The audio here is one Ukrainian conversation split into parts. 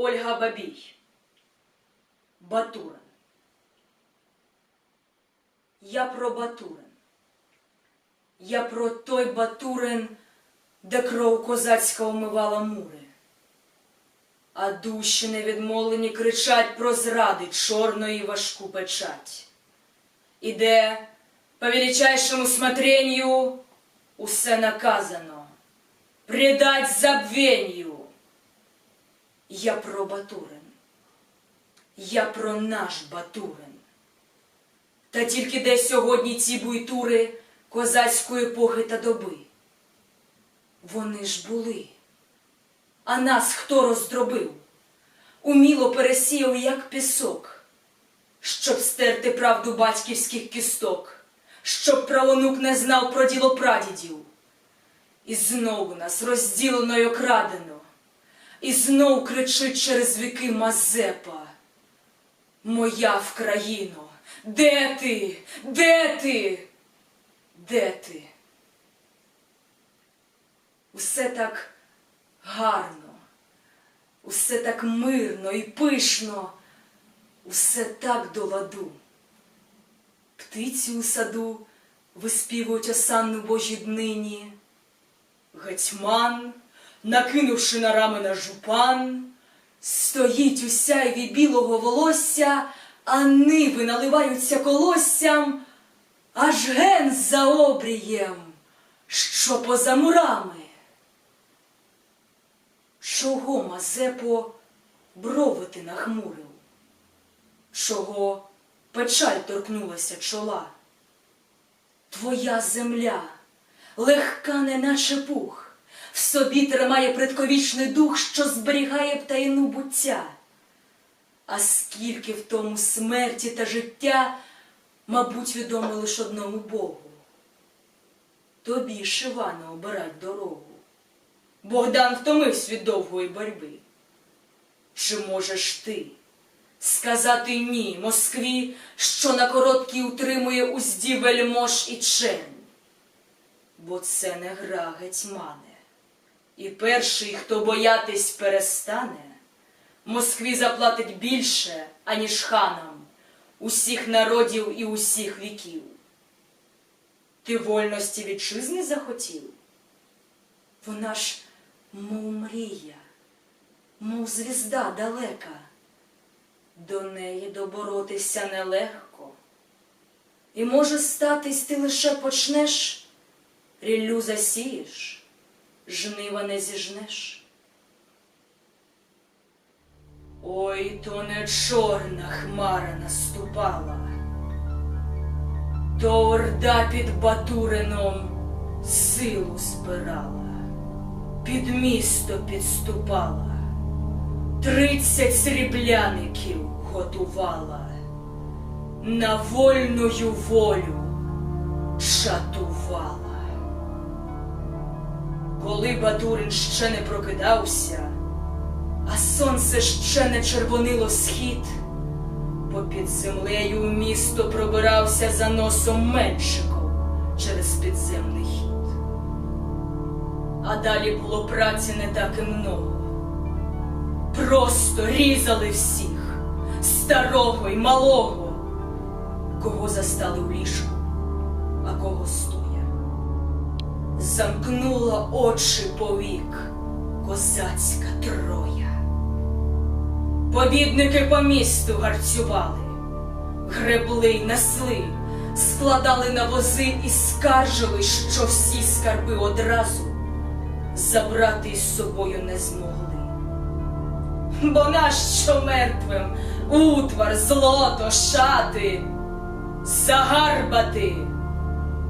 Ольга Бабій. Батурин. Я про Батурин. Я про той Батурин, де кров козацька омивала мури. А душі невідмолені кричать про зради чорної важку печать. І де, по величайшему смотрению, усе наказано предать забвенью. Я про Батурин. Я про наш Батурин. Та тільки де сьогодні ці буйтури козацької епохи та доби. Вони ж були. А нас хто роздробив? Уміло пересіяв, як пісок, щоб стерти правду батьківських кісток, щоб правонук не знав про діло прадідів. І знову нас розділено й окрадено, і знов кричить через віки Мазепа. Моя Вкраїно, де ти? Де ти? Де ти? Усе так гарно, усе так мирно і пишно, усе так до ладу. Птиці у саду виспівують осанну Божі днині. Гетьман, накинувши на рамена жупан, стоїть у сяйві білого волосся, а ниви наливаються колоссям, аж ген за обрієм, що поза мурами. Чого, Мазепо, брови ти нахмурив? Чого печаль торкнулася чола? Твоя земля, легка, неначе пух, в собі тримає предковічний дух, що зберігає птаїну буття. А скільки в тому смерті та життя, мабуть, відомо лиш одному Богу. Тобі, Шивана, обирать дорогу. Богдан втомився від довгої боротьби. Чи можеш ти сказати ні Москві, що на короткій утримує узді вельмож і чень? Бо це не гра гетьмане, і перший, хто боятись перестане, Москві заплатить більше, аніж ханам, усіх народів і усіх віків. Ти вольності вітчизни захотів? Вона ж, мов мрія, мов звізда далека. До неї доборотися нелегко. І може статись ти лише почнеш, ріллю засієш, жнива не зіжнеш. Ой, то не чорна хмара наступала, то орда під Батурином силу збирала, під місто підступала, тридцять срібляників готувала, на вольною волю чатувала. Коли Батурин ще не прокидався, а сонце ще не червонило схід, попід землею місто пробирався за носом Меншиков через підземний хід. А далі було праці не так і много. Просто різали всіх, старого й малого, кого застали в ліжку, а кого стоя. Замкнула очі повік козацька троя. Побідники по місту гарцювали, гребли й несли, складали на вози і скаржили, що всі скарби одразу забрати із собою не змогли. Бо нащо мертвим утвар, злото, шати загарбати,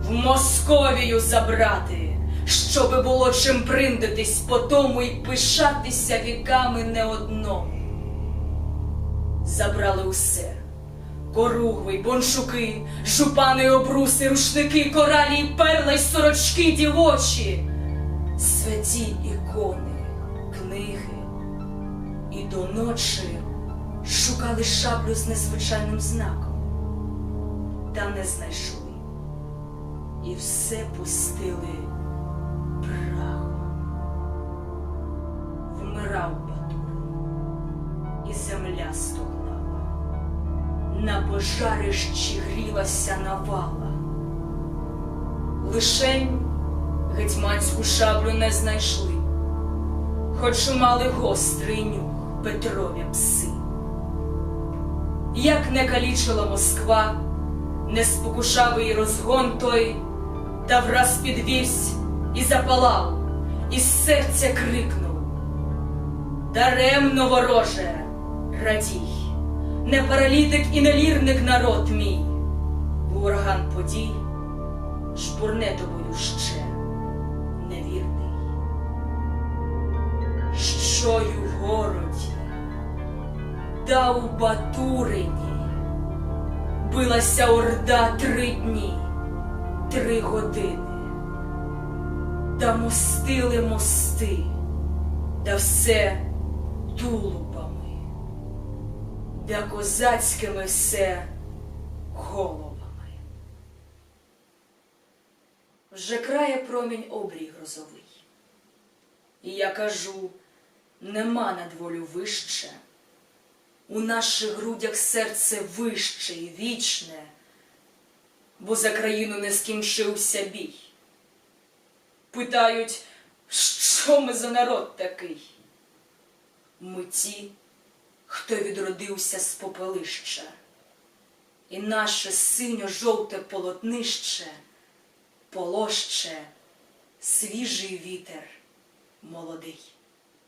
в Московію забрати, щоби було чим приндитись по тому й пишатися віками не одному. Забрали усе. Коругви, боншуки, жупани, обруси, рушники, коралі, й перла й сорочки дівочі, святі ікони, книги, і до ночі шукали шаблю з незвичайним знаком, та не знайшли, і все пустили на пожарищі грілася навала. Лишень гетьманську шаблю не знайшли, хоч мали гострий нюх Петрові пси. Як не калічила Москва, не спокушав її розгон той, та враз підвівсь і запалав, і серця крикнув. Даремно, вороже, радій, не паралітик і не лірник народ мій, бо ураган подій жбурне тобою ще невірний. Що й у городі, та у Батурині билася орда три дні, три години, та мостили мости, та все тулубами, да козацькими все головами. Вже крає промінь обрій грозовий. І я кажу, нема над волю вище, у наших грудях серце вище і вічне, бо за країну не скінчився бій. Питають, що ми за народ такий? Ми ті, хто відродився з попелища, і наше синьо-жовте полотнище полоще свіжий вітер молодий.